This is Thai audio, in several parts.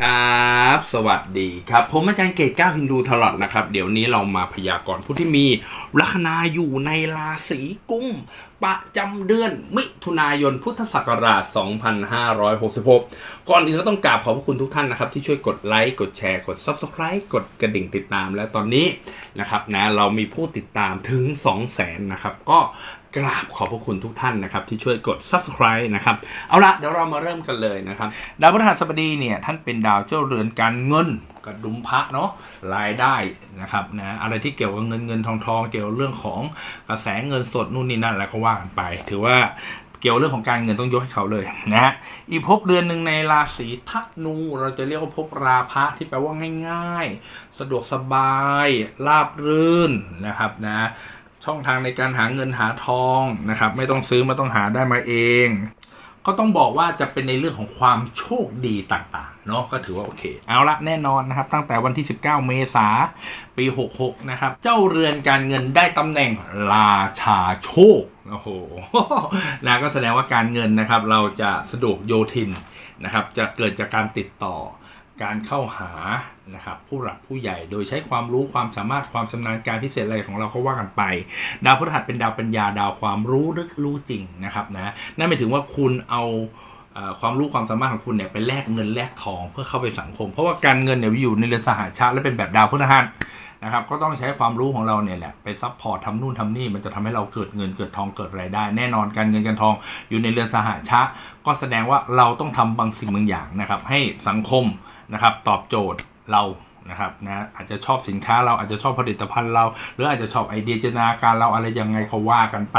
ครับ สวัสดีครับ ผมอาจารย์เกตก้าฮินดูทลอดนะครับ เดี๋ยวนี้เรามาพยากรณ์ผู้ที่มีลัคนาอยู่ในราศีกุม ประจำเดือนมิถุนายนพุทธศักราช 2566 ก่อนอื่นก็ต้องกราบขอบพระคุณทุกท่านนะครับ ที่ช่วยกดไลค์กดแชร์กด Subscribe กดกระดิ่งติดตามและตอนนี้นะครับนะเรามีผู้ติดตามถึง 2 0 0 0 0 0นะครับก็กราบขอบพระคุณทุกท่านนะครับ ที่ช่วยกด Subscribe นะครับ เอาละเดี๋ยวเรามาเริ่มกันเลยนะครับ ดาวพฤหัสบดีเนี่ยท่านเป็นดาวเจ้าเรือนการเงินกระดุมพระเนาะรายได้นะครับนะอะไรที่เกี่ยวกับเงินเงินทองทองเกี่ยวกับเรื่องของกระแสเงินสดนู่นนี่นั่นแล้วก็ว่ากันไป ถือว่าเกี่ยวเรื่องของการเงินต้องยกให้เขาเลยนะฮะอีกภพเดือนหนึ่งในราศีธนูเราจะเรียกว่าภพราพะที่แปลว่าง่าย ๆ สะดวกสบายราบรื่นนะครับนะช่องทางในการหาเงินหาทองนะครับ ไม่ต้องซื้อไม่ต้องหาได้มาเอง ก็ต้องบอกว่าจะเป็นในเรื่องของความโชคดีต่างๆเนาะก็ถือว่าโอเค เอาละแน่นอนนะครับ ตั้งแต่วันที่ 19 เมษาปี 66 นะครับ เจ้าเรือนการเงินได้ตำแหน่งราชาโชคโอ้โหนะก็แสดงว่าการเงินนะครับ เราจะสะดวกโยทินนะครับ จะเกิดจากการติดต่อ การเข้าหานะครับผู้หลักผู้ใหญ่โดยใช้ความรู้ความสามารถความชำนาญการพิเศษอะไรของเราก็ว่ากันไป ดาวพฤหัสเป็นดาวปัญญาดาวความรู้ลึกรู้จริงนะครับนะนั่นหมายถึงว่าคุณเอาความรู้ความสามารถของคุณเนี่ยไปแลกเงินแลกทองเพื่อเข้าไปสังคม เพราะว่าการเงินเนี่ยอยู่ในเรือนสหชาติและเป็นแบบดาวพฤหัส นะครับก็ต้องใช้ความรู้ของเราเนี่ยแหละไปซัพพอร์ตทำนู่นทำนี่มันจะทำให้เราเกิดเงินเกิดทองเกิดรายได้ แน่นอนการเงินการทองอยู่ในเรือนสหชาติก็แสดงว่าเราต้องทำบางสิ่งบางอย่างนะครับให้สังคมนะครับตอบโจทย์เรานะครับนะอาจจะชอบสินค้าเราอาจจะชอบผลิตภัณฑ์เรา หรืออาจจะชอบไอเดียจินตนาการเราอะไรยังไงก็ว่ากันไป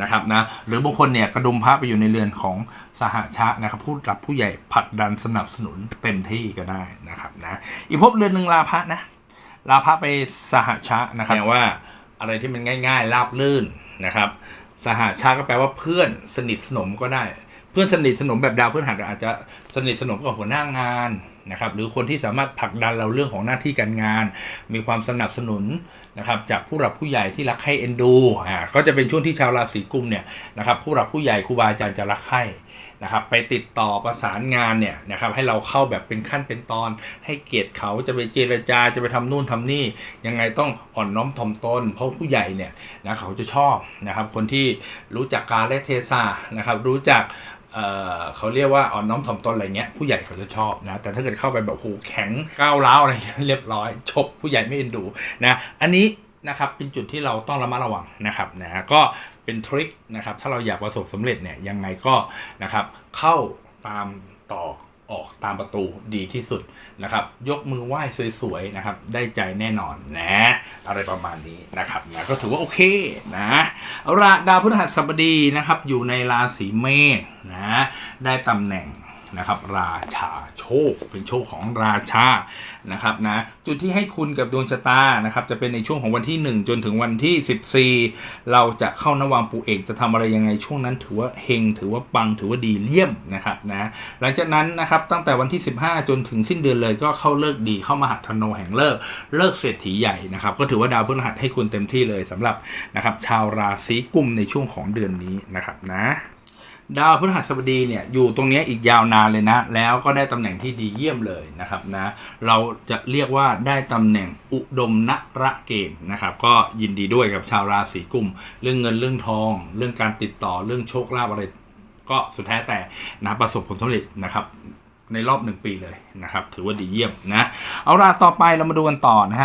นะครับนะหรือบางคนเนี่ยกระดุมพระไปอยู่ในเรือนของสหชาตินะครับผู้หลักผู้ใหญ่ผลักดันสนับสนุนเต็มที่ก็ได้นะครับนะอีกภพเรือนหนึ่งลาพระนะ ลาภะไปสหชะนะครับแปลว่าอะไรที่มันง่าย ๆ ราบลื่นนะครับ สหชาก็แปลว่าเพื่อนสนิทสนมก็ได้ เพื่อนสนิทสนมแบบดาวเพื่อนหัสอาจจะสนิทสนมกับหัวหน้างาน นะครับหรือคนที่สามารถผลักดันเราเรื่องของหน้าที่การงาน มีความสนับสนุนนะครับจากผู้หลักผู้ใหญ่ที่รักให้เอ็นดูอ่าก็จะเป็นช่วงที่ชาวราศีกุมเนี่ยนะครับผู้หลักผู้ใหญ่ครูบาอาจารย์จะรักให้นะครับไปติดต่อประสานงานเนี่ยนะครับให้เราเข้าแบบเป็นขั้นเป็นตอน ให้เกียรติเขาจะไปเจรจาจะไปทำนู่นทำนี่ ยังไงต้องอ่อนน้อมถ่อมตน เพราะผู้ใหญ่เนี่ยนะเขาจะชอบนะครับคนที่รู้จักกาลเทศะนะครับรู้จักเเขาเรียกว่าอ่อนน้อมถ่อมตนอะไรเงี้ยผู้ใหญ่เขาจะชอบนะแต่ถ้าเกิดเข้าไปแบบโหแข็งก้าวร้าวอะไรเงี้ยเรียบร้อยจบผู้ใหญ่ไม่เอ็นดูนะอันนี้นะครับเป็นจุดที่เราต้องระมัดระวังนะครับนะก็เป็นทริคนะครับถ้าเราอยากประสบสำเร็จเนี่ยยังไงก็นะครับเข้าตามต่อ ออกตามประตูดีที่สุดนะครับ ยกมือไหว้สวยๆนะครับ ได้ใจแน่นอนนะ อะไรประมาณนี้นะครับนะก็ถือว่าโอเคนะราดาวพฤหัสบดีนะครับ อยู่ในราศีเมษนะ ได้ตำแหน่ง นะครับราชาโชคเป็นโชคของราชานะครับนะจุดที่ให้คุณกับดวงชะตานะครับจะเป็นในช่วงของวันที่ 1 จนถึงวันที่ 14 เราจะเข้านวังปูเอกจะทำอะไรยังไงช่วงนั้นถือว่าเฮงถือว่าปังถือว่าดีเลี่ยมนะครับนะหลังจากนั้นนะครับตั้งแต่วันที่ 15 จนถึงสิ้นเดือนเลยก็เข้าเลิกดีเข้ามหัทโนแห่งเลิกเลิกเศรษฐีใหญ่นะครับก็ถือว่าดาวพฤหัสให้คุณเต็มที่เลยสำหรับนะครับชาวราศีกุมในช่วงของเดือนนี้นะครับนะ ดาวพฤหัสบดีเนี่ยอยู่ตรงนี้อีกยาวนานเลยนะ แล้วก็ได้ตำแหน่งที่ดีเยี่ยมเลยนะครับนะ เราจะเรียกว่าได้ตำแหน่งอุดมนระเกณฑ์นะครับ ก็ยินดีด้วยกับชาวราศีกุม เรื่องเงินเรื่องทอง เรื่องการติดต่อเรื่องโชคลาภอะไร ก็สุดแท้แต่นะประสบผลสำเร็จนะครับในรอบหนึ่งปีเลยนะครับ ถือว่าดีเยี่ยมนะ เอาล่ะต่อไปเรามาดูกันต่อนะฮะ